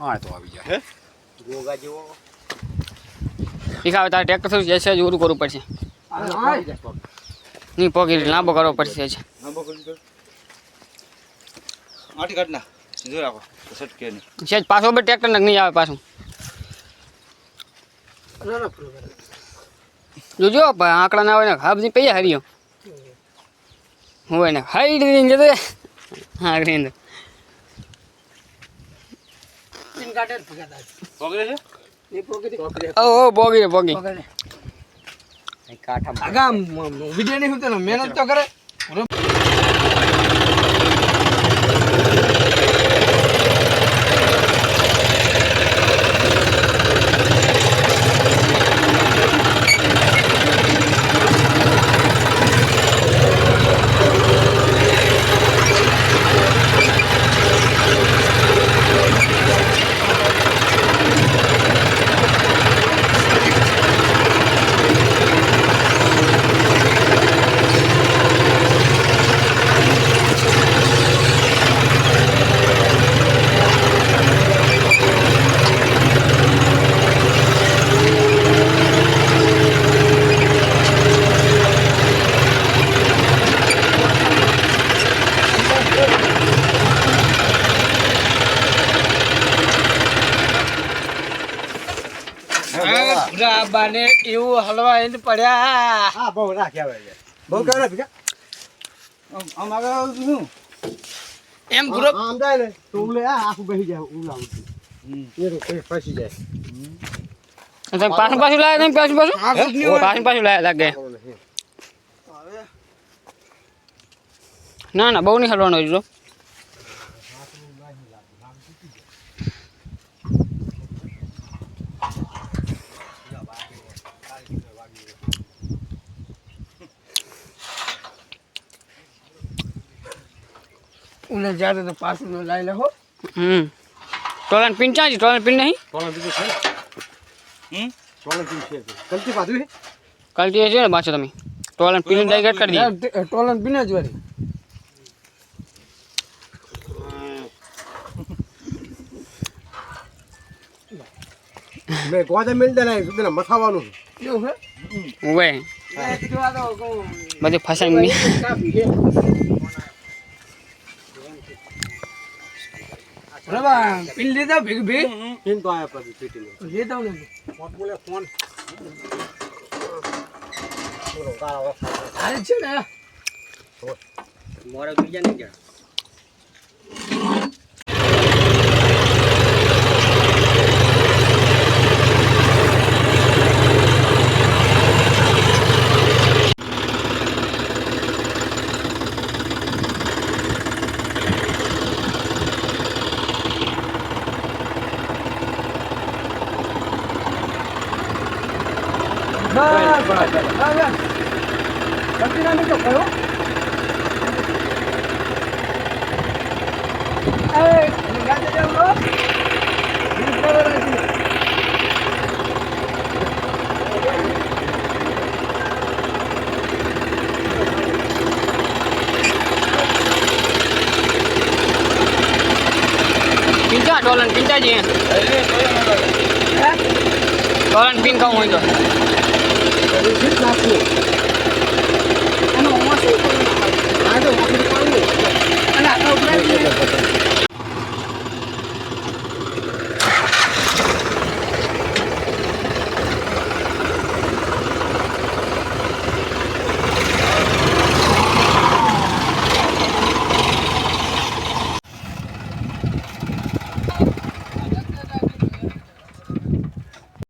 હા તો આવી જાય હે ગોગા જેવો શીખાવે તારે ટ્રેક્ટર થયું છે જ ઓરું કરવું પડશે. નહીં પગી લાંબો કરવો પડશે જ આંબો આટી કાઢ ના જો રાખો સટકે નહીં. છે પાછો બે ટ્રેક્ટર ને નહીં આવે પાછું. જોજો ભાઈ આંકડા ના હોય ને હાબજી પૈયા હરિયો હોય ને દઈને જતો હા ગ્રેન્ડ પકડે છે? ઓ ઓ બોગી રે બોગી કાઠા વીડિયો નહીં હોતો મહેનત તો કરે. બાને એવું હલવા એને પડ્યા. હા બહુ રાખ્યા ભાઈ બહુ કરે ભીખા આમ આગળ શું એમ ગ્રુપ આમ જાય ને તો ઉલે આ આખું બેસી જાય ઉલા ઉઠી એ ફસી જાય. પાછું પાછું લાયા તમે પાછું પાછું? આ પાછું પાછું લાયા લાગે ના ના બહુ નહીં હલવાનો જો. ઉને જાતે તો પાછું તો લાઈ લેહો હમ. ટોલન પિન ચાંજી ટોલન પિન નહીં? ટોલન બીજું છે. હમ? ટોલન બીજું છે. ગલતી પાછું હે? કાલથી એ છે ને પાછો તમે. ટોલન પિન ડાયરેક્ટ કરી દઈએ. ટોલન પીને જ વળી. મેં ગોદા મિલ દે ને સુધીને મથાવાનું. એવું હે? ઉવે. એ કીધું આ તો કહું બધી ફસાઈ રવા પીન લીધા ભેગ ભેગ પિન તો આયા પછી પીટી લેતા ને. ફોન બોલે ફોન અરે છે ને. મોરે બીજા નહીં ગયા. બસ બસ બસ કતી ના નીકળો કયો એ ગાજે જાવ લો બરાબર છે પિંચા ટોલન પિંચા જઈએ ટોલન પિન કહું હોય તો রয়েছে